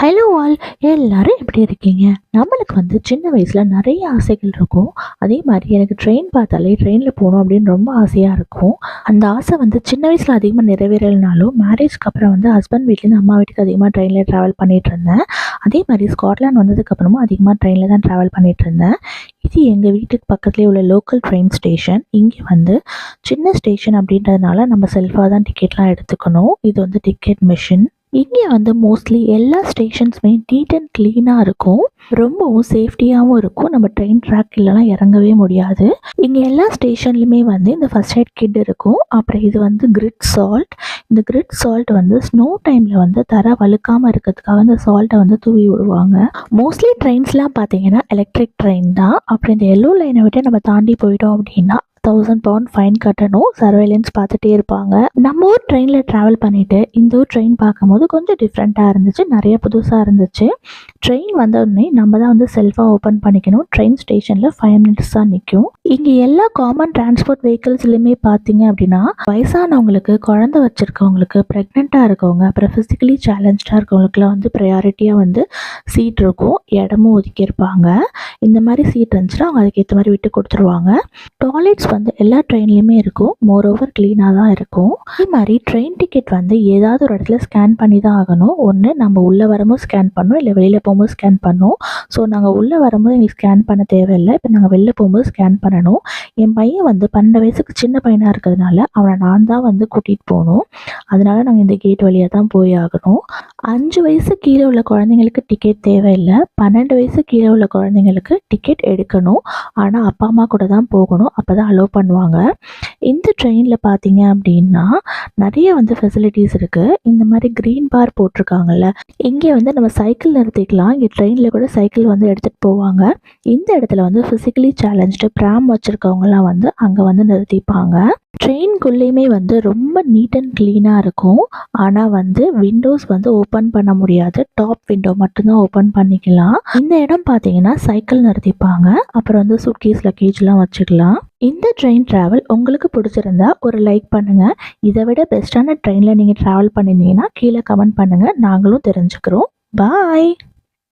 Hello all எல்லாரும் எப்படி இருக்கீங்க? நம்மளுக்கு வந்து சின்ன வயசில் நிறைய ஆசைகள் இருக்கும். அதே மாதிரி எனக்கு ட்ரெயின் பார்த்தாலே ட்ரெயினில் போகணும் அப்படின்னு ரொம்ப ஆசையாக இருக்கும். அந்த ஆசை வந்து சின்ன வயசில் அதிகமாக நிறைவேறலைனாலும் மேரேஜ்க்கு அப்புறம் வந்து ஹஸ்பண்ட் வீட்லேருந்து அம்மா வீட்டுக்கு அதிகமாக ட்ரெயினில் ட்ராவல் பண்ணிகிட்டு இருந்தேன். அதே மாதிரி ஸ்காட்லாண்ட் வந்ததுக்கப்புறமும் அதிகமாக ட்ரெயினில் தான் ட்ராவல் பண்ணிகிட்டு இருந்தேன். இது எங்கள் வீட்டுக்கு பக்கத்துலேயே உள்ள லோக்கல் ட்ரெயின் ஸ்டேஷன் இங்கே வந்து சின்ன ஸ்டேஷன் அப்படின்றதுனால நம்ம செல்ஃபாக தான் டிக்கெட்லாம் எடுத்துக்கணும். இது வந்து டிக்கெட் மிஷின் இங்கே வந்து மோஸ்ட்லி எல்லா ஸ்டேஷன்ஸுமே நீட் அண்ட் க்ளீனாக இருக்கும். ரொம்பவும் சேஃப்டியாகவும் இருக்கும். நம்ம ட்ரெயின் ட்ராக் இல்லைலாம் இறங்கவே முடியாது. இங்கே எல்லா ஸ்டேஷன்லையுமே வந்து இந்த ஃபஸ்ட் எய்ட் கிட் இருக்கும். அப்புறம் இது வந்து கிரிட் சால்ட் இந்த கிரிட் சால்ட் வந்து ஸ்னோ டைமில் வந்து தர வழுக்காமல் இருக்கிறதுக்காக இந்த சால்ட்டை வந்து தூவி விடுவாங்க. மோஸ்ட்லி ட்ரெயின்ஸ்லாம் பார்த்தீங்கன்னா எலக்ட்ரிக் ட்ரெயின் தான். அப்புறம் இந்த எல்லோ லைனை விட்டு நம்ம தாண்டி போயிட்டோம் அப்படின்னா தௌசண்ட் பவுண்ட் ஃபைன் கட்டணும். சர்வேலன்ஸ் பார்த்துட்டே இருப்பாங்க. நம்ம ஊர் ட்ரெயினில் ட்ராவல் பண்ணிவிட்டு இந்த ஊர் ட்ரெயின் பார்க்கும்போது கொஞ்சம் டிஃப்ரெண்ட்டாக இருந்துச்சு. நிறைய புதுசாக இருந்துச்சு. ட்ரெயின் வந்தோடனே நம்ம தான் வந்து செல்ஃபாக ஓப்பன் பண்ணிக்கணும். ட்ரெயின் ஸ்டேஷனில் ஃபைவ் மினிட்ஸ் தான் நிற்கும் இங்கே எல்லா காமன் டிரான்ஸ்போர்ட் வெஹிக்கிள்ஸ்லையுமே பார்த்தீங்க அப்படின்னா வயசானவங்களுக்கு குழந்தை வச்சுருக்கவங்களுக்கு ப்ரெக்னெண்ட்டாக இருக்கவங்க அப்புறம் ஃபிசிக்கலி சேலஞ்சாக இருக்கவங்களுக்குலாம் வந்து ப்ரையாரிட்டியாக வந்து சீட் இருக்கும். இடமும் ஒதுக்கியிருப்பாங்க. இந்த மாதிரி சீட் இருந்துச்சுன்னா அவங்க அதுக்கேற்ற மாதிரி விட்டு கொடுத்துருவாங்க. டாய்லெட்ஸ் வந்து எல்லா ட்ரெயின்லேயுமே இருக்கும். மோர் ஓவர் க்ளீனாக தான் இருக்கும். அதே மாதிரி ட்ரெயின் டிக்கெட் வந்து ஏதாவது ஒரு இடத்துல ஸ்கேன் பண்ணி தான் ஆகணும். ஒன்று நம்ம உள்ளே வரமும் ஸ்கேன் பண்ணோம் இல்லை வெளியில் போகும்போது ஸ்கேன் பண்ணணும். ஸோ நாங்கள் உள்ளே வரும்போது எங்களுக்கு ஸ்கேன் பண்ண தேவையில்லை. இப்போ நாங்கள் வெளில போகும்போது ஸ்கேன் பண்ணணும். என் பையன் வந்து பன்னெண்டு வயசுக்கு சின்ன பையனாக இருக்கிறதுனால அவனை நான் தான் வந்து கூட்டிகிட்டு போகணும். அதனால நாங்கள் இந்த கேட் வழியாக தான் போய் ஆகணும். அஞ்சு வயசு கீழே உள்ள குழந்தைங்களுக்கு டிக்கெட் தேவையில்லை. பன்னெண்டு வயசு கீழே உள்ள குழந்தைங்களுக்கு டிக்கெட் எடுக்கணும். ஆனால் அப்பா அம்மா கூட தான் போகணும். அப்போ தான் அலோ அலோவ் பண்ணுவாங்க. இந்த ட்ரெயினில் பார்த்தீங்க அப்படின்னா நிறைய வந்து ஃபெசிலிட்டிஸ் இருக்குது இந்த மாதிரி க்ரீன் பார் போட்டிருக்காங்கல்ல இங்கே வந்து நம்ம சைக்கிள் நிறுத்திக்கலாம். இங்கே ட்ரெயினில் கூட சைக்கிள் வந்து எடுத்துகிட்டு போவாங்க. இந்த இடத்துல வந்து ஃபிசிக்கலி சேலஞ்சு ப்ராம் வச்சுருக்கவங்கலாம் வந்து அங்கே வந்து நிறுத்திப்பாங்க. ட்ரெயின்குள்ளேயுமே வந்து ரொம்ப நீட் அண்ட் க்ளீனாக இருக்கும். ஆனால் வந்து விண்டோஸ் வந்து ஓப்பன் பண்ண முடியாது. டாப் விண்டோ மட்டும்தான் ஓப்பன் பண்ணிக்கலாம். இந்த இடம் பார்த்தீங்கன்னா சைக்கிள் நிறுத்திப்பாங்க. அப்புறம் வந்து சுட்கேஸ் லக்கேஜ்லாம் வச்சுக்கலாம். இந்த ட்ரெயின் ட்ராவல் உங்களுக்கு பிடிச்சிருந்தா ஒரு லைக் பண்ணுங்கள் இதை விட பெஸ்ட்டான ட்ரெயினில் நீங்கள் ட்ராவல் பண்ணியிருந்தீங்கன்னா கீழே கமெண்ட் பண்ணுங்கள் நாங்களும் தெரிஞ்சுக்கிறோம். பாய்